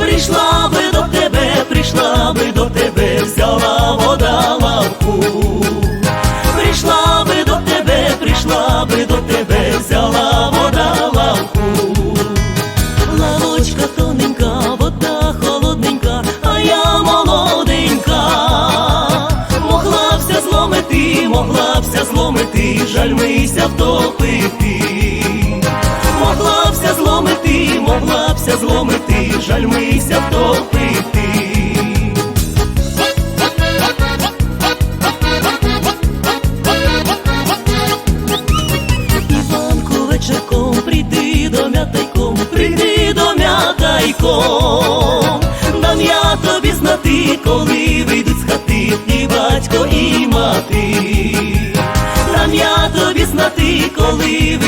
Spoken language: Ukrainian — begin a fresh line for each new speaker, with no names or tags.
Прийшла би до тебе, прийшла би до тебе, взяла вода лавку. Зломити, могла бся зломити, жальмися втопити. Могла бся зломити, могла бся зломити, жальмися втопити. Іванку вечірком, прийди до м'ятайком, прийди до м'ятайком, мати. Дам я тобі знати, коли